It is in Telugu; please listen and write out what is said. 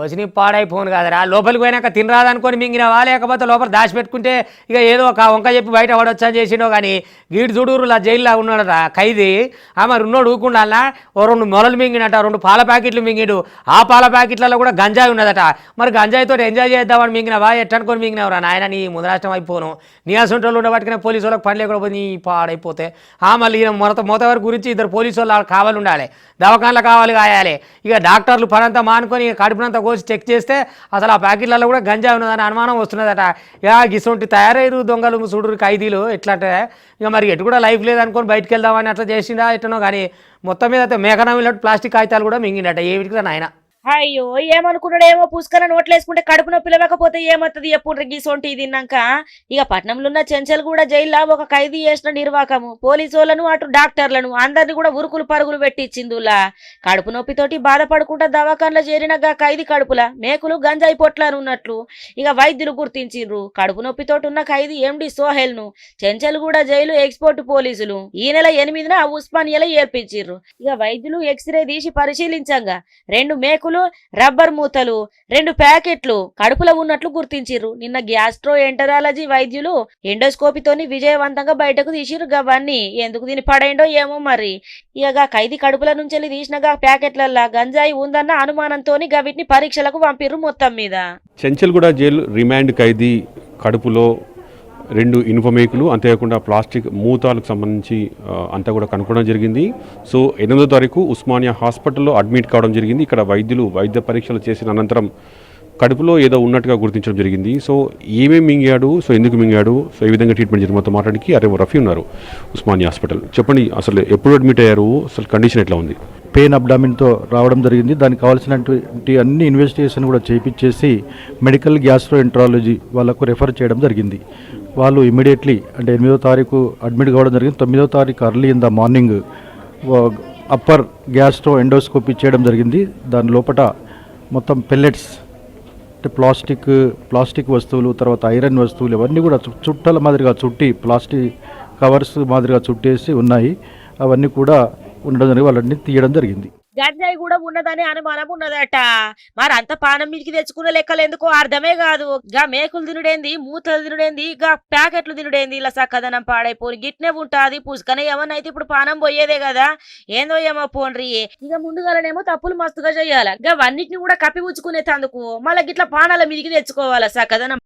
వచ్చిన పాడైపోను కదరా. లోపలికి పోయినాక తినరాదనుకొని మింగినవా? లేకపోతే లోపల దాచిపెట్టుకుంటే ఇక ఏదో ఒక వంక చెప్పి బయట పడొచ్చని చేసిండో కానీ గీడు చూడూరు లా జైల్లో ఉన్నాడట ఖైదీ. ఆ మరి ఉన్నోడు ఊకుండాలా ఓ రెండు మొలలు మింగినట రెండు పాల ప్యాకెట్లు మింగిడు. ఆ పాల ప్యాకెట్లలో కూడా గంజాయి ఉన్నదట. మరి గంజాయితో ఎంజాయ్ చేద్దామని మింగినవా? ఎట్టనుకొని మింగినవరా నాయన నీ ముదరాష్టం అయిపోను. నీ అసంటోళ్ళు ఉండబట్టుకునే పోలీసు వాళ్ళకి పని లేకుండా పోయి నీ పాడైపోతే. ఆ మళ్ళీ ఈయన మొరత మోతవారి గురించి ఇద్దరు పోలీసు వాళ్ళు కావాలి ఉండాలి. దవాఖాన్లు కావాలి కాయాలి. ఇక డాక్టర్లు పనంతా మానుకొని కడుపునంతా కోసి చెక్ చేస్తే అసలు ఆ ప్యాకెట్లలో కూడా గంజా ఉన్నదని అనుమానం వస్తున్నదట. ఇక గిసొంటి తయారయ్యారు దొంగలు చూడరు ఖైదీలు ఎట్లా అంటే ఇక మరి ఎటు కూడా లైఫ్ లేదనుకొని బయటకు వెళ్దామని అట్లా చేసిండా ఎట్టనో కానీ మొత్తం మీద అయితే మేఘనా ప్లాస్టిక్ కాగితాలు కూడా మింగిండట విడికి నాయన? అయ్యో ఏమనుకున్నాడు ఏమో పుష్కర నోట్లేసుకుంటే కడుపు నొప్పి లేకపోతే ఏమవుతుంది? ఎప్పుడు గీసొంటి తిన్నాక. ఇక పట్నంలో ఉన్న చెంచల్ కూడా జైల్లో ఒక ఖైదీ చేసిన నిర్వాకము. పోలీసు అటు డాక్టర్లను అందరిని కూడా ఉరుకులు పరుగులు పెట్టించిందులా కడుపు నొప్పితోటి బాధపడుకుంటా దవాఖాన్లో చేరిన ఖైదీ కడుపుల. మేకులు గంజాయి పొట్లాను ఉన్నట్లు ఇక వైద్యులు గుర్తించిండ్రు కడుపు నొప్పితోటి ఉన్న ఖైదీ ఎండి సోహెల్ను చెంచల్ కూడా జైలు ఎక్స్పోర్ట్ పోలీసులు. ఈ నెల ఎనిమిదిన ఉస్మానియాలో ఏర్పించిర్రు. ఇక వైద్యులు ఎక్స్రే తీసి పరిశీలించంగా. రెండు మేకులు రబ్బర్ మూతలు రెండు ప్యాకెట్లు కడుపులో ఉన్నట్లు గుర్తించిర్రు. నిన్న గ్యాస్ట్రో ఎంటరాలజీ వైద్యులు ఎండోస్కోపీతోని విజయవంతంగా బయటకు తీసిరు గవన్నీ ఎందుకు దీని పడైండో ఏమో మరి. ఇక ఖైదీ కడుపుల నుంచి తీసినగా తీసిన ప్యాకెట్లల్లా గంజాయి ఉందన్న అనుమానంతోని గవిటిని పరీక్షలకు పంపిర్రు మొత్తం మీద. చెంచల్గూడ జైలు రిమాండ్ ఖైదీ కడుపులో రెండు ఇనుపమేకులు అంతేకాకుండా ప్లాస్టిక్ మూతాలకు సంబంధించి అంతా కూడా కనుక్కోవడం జరిగింది. సో ఎనిమిదో తారీఖు ఉస్మానియా హాస్పిటల్లో అడ్మిట్ కావడం జరిగింది. ఇక్కడ వైద్యులు వైద్య పరీక్షలు చేసిన అనంతరం కడుపులో ఏదో ఉన్నట్టుగా గుర్తించడం జరిగింది. సో ఏమేమి మింగాడు సో ఎందుకు మింగాడు సో ఏ విధంగా ట్రీట్మెంట్ జరిగింది మొత్తం మాట్లాడికి అరే రఫీ ఉన్నారు ఉస్మానియా హాస్పిటల్. చెప్పండి అసలు ఎప్పుడు అడ్మిట్ అయ్యారు అసలు కండిషన్ ఎట్లా ఉంది? పెయిన్ అబ్డామిన్తో రావడం జరిగింది. దానికి కావాల్సినటువంటి అన్ని ఇన్వెస్టిగేషన్ కూడా చేయించేసి మెడికల్ గ్యాస్ట్రో ఎంట్రాలజీ వాళ్ళకు రెఫర్ చేయడం జరిగింది. వాళ్ళు ఇమీడియట్లీ అంటే ఎనిమిదో తారీఖు అడ్మిట్ కావడం జరిగింది. తొమ్మిదో తారీఖు early in the morning upper gastro endoscopy చేయడం జరిగింది. దాని లోపల మొత్తం పెల్లెట్స్ అంటే ప్లాస్టిక్ ప్లాస్టిక్ వస్తువులు తర్వాత ఐరన్ వస్తువులు ఇవన్నీ కూడా చుట్టల మాదిరిగా చుట్టి ప్లాస్టిక్ కవర్స్ మాదిరిగా చుట్టేసి ఉన్నాయి. అవన్నీ కూడా ఉండడం జరిగింది. వాళ్ళని తీయడం జరిగింది. గంజాయి కూడా ఉన్నదని అనుమానం ఉన్నదట. మరి అంత పానం మీదకి తెచ్చుకున్న లెక్కలు ఎందుకో అర్థమే కాదు. గా మేకులు తినుడేంది మూతలు తినుడేంది గా ప్యాకెట్లు తినుడేంది ఇలా సక్కదనం పాడైపోని గిట్నే ఉంటాది. పుసుకనే ఏమన్నా అయితే ఇప్పుడు పానం పోయేదే కదా. ఏందో ఏమో పోన్రి. ఇక ముందుగాలనేమో తప్పులు మస్తుగా చేయాలి. గా అన్నిటిని కూడా కప్పిపుచ్చుకునే తందుకు. మళ్ళీ గిట్ల పానాల మీదకి తెచ్చుకోవాలా సక్కదనం